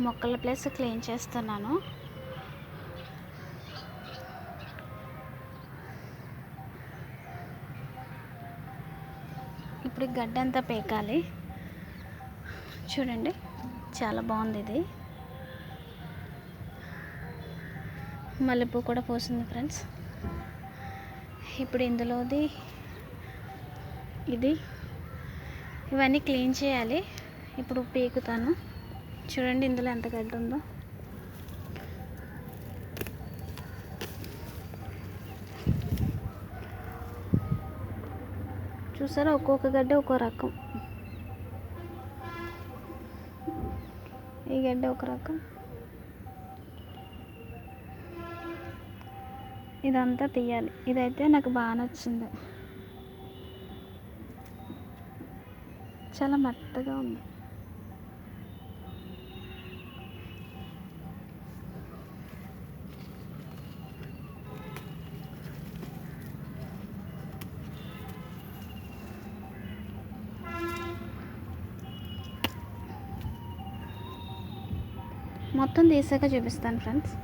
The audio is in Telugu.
మొక్కల ప్లేస్ క్లీన్ చేస్తున్నాను. ఇప్పుడు గడ్డ అంతా పేకాలి. చూడండి చాలా బాగుంది ఇది. మల్లెపూ కూడా పోసింది ఫ్రెండ్స్. ఇప్పుడు ఇందులోది ఇది. ఇవన్నీ క్లీన్ చేయాలి. ఇప్పుడు పీకుతాను. చూడండి ఇందులో ఎంత గడ్డ ఉందో. చూసారా ఒక్కొక్క గడ్డ ఒక్కో రకం. ఈ గడ్డ ఒక రకం. ఇదంతా తీయాలి. ఇదైతే నాకు బాగా నచ్చింది. చాలా మెత్తగా ఉంది. మొత్తం తీసాక చూపిస్తాను ఫ్రెండ్స్